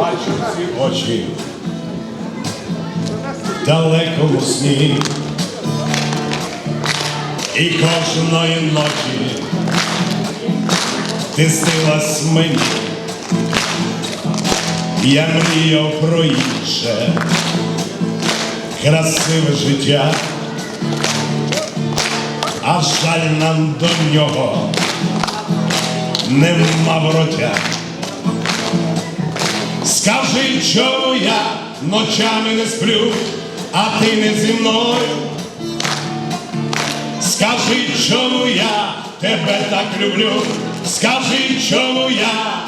бачу ці очі в далекому сні. І кожної ночі ти снилась мені. Я мріяв про інше красиве життя, а жаль нам до нього нема вороття. Скажи, чому я ночами не сплю, а ти не зі мною. Скажи, чому я тебе так люблю, скажи, чому я,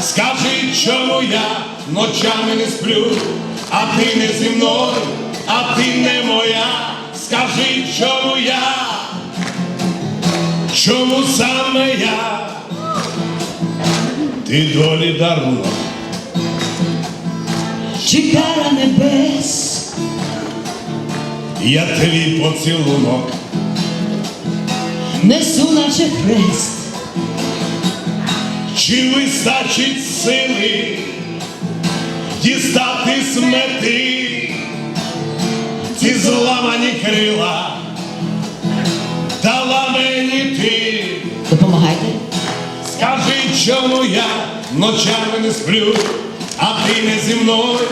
скажи, чому я ночами не сплю, а ти не зі мною, а ти не моя, скажи, чому я, чому саме я, ти долі дарунок. Чекала небес, Я твій поцілунок, несу наче хрест, чи вистачить сили дістати з мети ці зламані крила, чому я ночами не сплю, а ти не зі мною.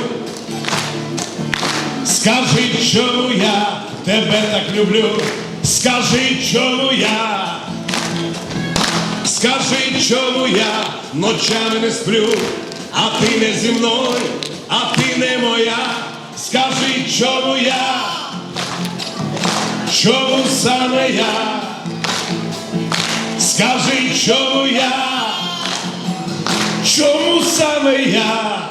Скажи, чому я тебе так люблю, скажи, чому я, скажи, чому я ночами не сплю, а ти не зі мною, а ти не моя, скажи, чому я, чому саме я, скажи, чому я, чому саме я.